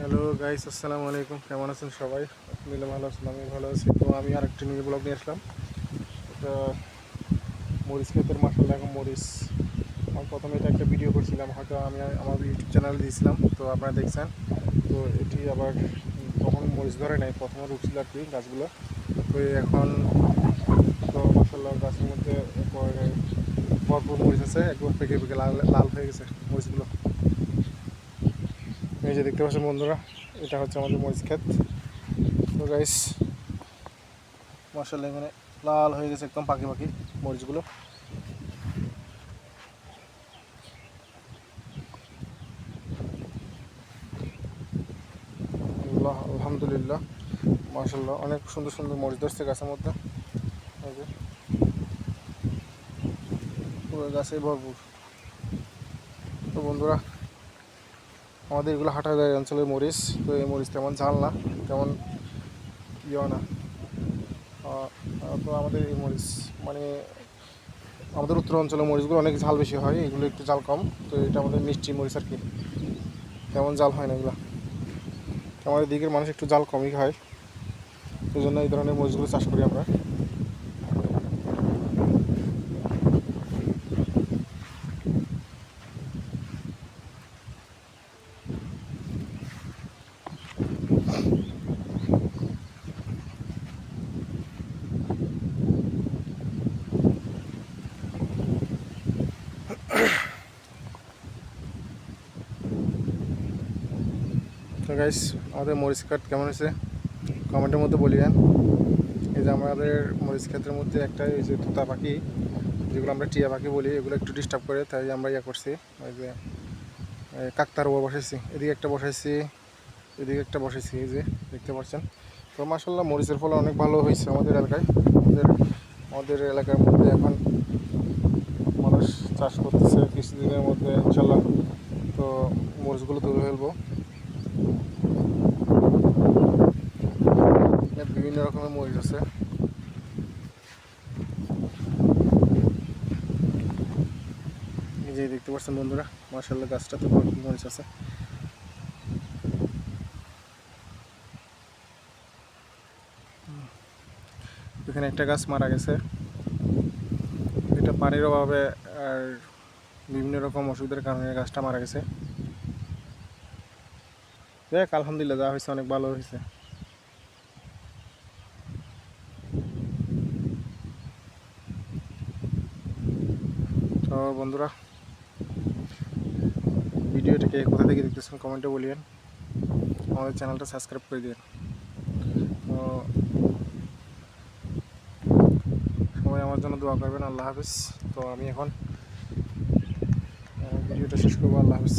Hello guys আসসালামু আলাইকুম। কেমন আছেন সবাই? মিলে ভালো আছেন আমি ভালো আছি। তো আমি আর একটি নিয়ে ব্লগ নিয়ে আসলাম। এটা মরিচ ক্ষেতের মাসাল্লাহ এখন মরিচ। আমি প্রথমে এটা একটা ভিডিও করছিলাম, হয়তো আমি আমার ইউটিউব চ্যানেল দিয়েছিলাম, তো আপনারা দেখছেন। তো এটি আবার তখন মরিচ ধরে নাই, প্রথমে রুটছিল আর কি গাছগুলো। তো এখন তো মাসাল্লাহ গাছের মধ্যে ভরপুর মরিচ আছে একবার পেকে পেকে লাল লাল হয়ে গেছে মরিচগুলো। এই যে দেখতে পাচ্ছেন বন্ধুরা, এটা হচ্ছে আমাদের মরিচ ক্ষেত। তো গাইস মার্শাল এখানে লাল হয়ে গেছে একদম পাখি পাখি মরিচগুলো। আলহামদুলিল্লাহ মার্শাল্লাহ অনেক সুন্দর সুন্দর মরিচ ধরছে গাছের মধ্যে। পুরো গাছে ভরপুর। তো বন্ধুরা আমাদের এগুলো হাটাজারি অঞ্চলের মরিচ, তো এই মরিচ তেমন ঝাল না, তেমন ইয়েও না। তো আমাদের এই মরিচ মানে আমাদের উত্তর অঞ্চলের মরিচগুলো অনেক ঝাল বেশি হয়, এগুলো একটু ঝাল কম, তো এটা আমাদের মিষ্টি মরিচ আর কি। তেমন ঝাল হয় না এগুলো। আমাদের দিকের মানুষ একটু ঝাল কমই খায় সেই জন্য এই ধরনের মরিচগুলো চাষ করি আমরা। তো গাইস আমাদের মরিচ কাঠ কেমন হয়েছে? কমেন্টের মধ্যে বলিয়েন এই যে আমাদের মরিচ ক্ষেতের মধ্যে একটা এই যে তোতা পাখি, যেগুলো আমরা টিয়া পাখি বলি, এগুলো একটু ডিস্টার্ব করে, তাই আমরা ইয়ে করছি। ওই যে কাকতারুয়া বসাইছি। এদিকে একটা বসাইছি, এদিকে একটা বসাইছি, এই যে, দেখতে পাচ্ছেন। তো মাসাল্লাহ মরিচের ফল অনেক ভালো হয়েছে আমাদের এলাকায়। আমাদের আমাদের এলাকার মধ্যে এখন মানুষ চাষ করতেছে কিছুদিনের মধ্যে ইনশাল্লাহ তো মরিচগুলো তুলে ফেলব এখানে বিভিন্ন রকমের মরিচ আছে। যে দেখতে পাচ্ছেন বন্ধুরা মার্শাল্লাহ গাছটাতে ভরপুর মরিচ আছে। এখানে একটা গাছ মারা গেছে। এটা পানির অভাবে আর বিভিন্ন রকম ওষুধের কারণে গাছটা মারা গেছে। দেখ আলহামদুলিল্লাহ, যা হয়েছে অনেক ভালো হয়েছে। তো বন্ধুরা, ভিডিওটাকে কোথা থেকে দেখতেছেন কমেন্টে বলিয়েন। আমাদের চ্যানেলটা সাবস্ক্রাইব করে দিন তো সবাই আমার জন্য দোয়া করবেন, আল্লাহ হাফিজ। তো আমি এখন ভিডিওটা শেষ করব, আল্লাহ হাফিজ।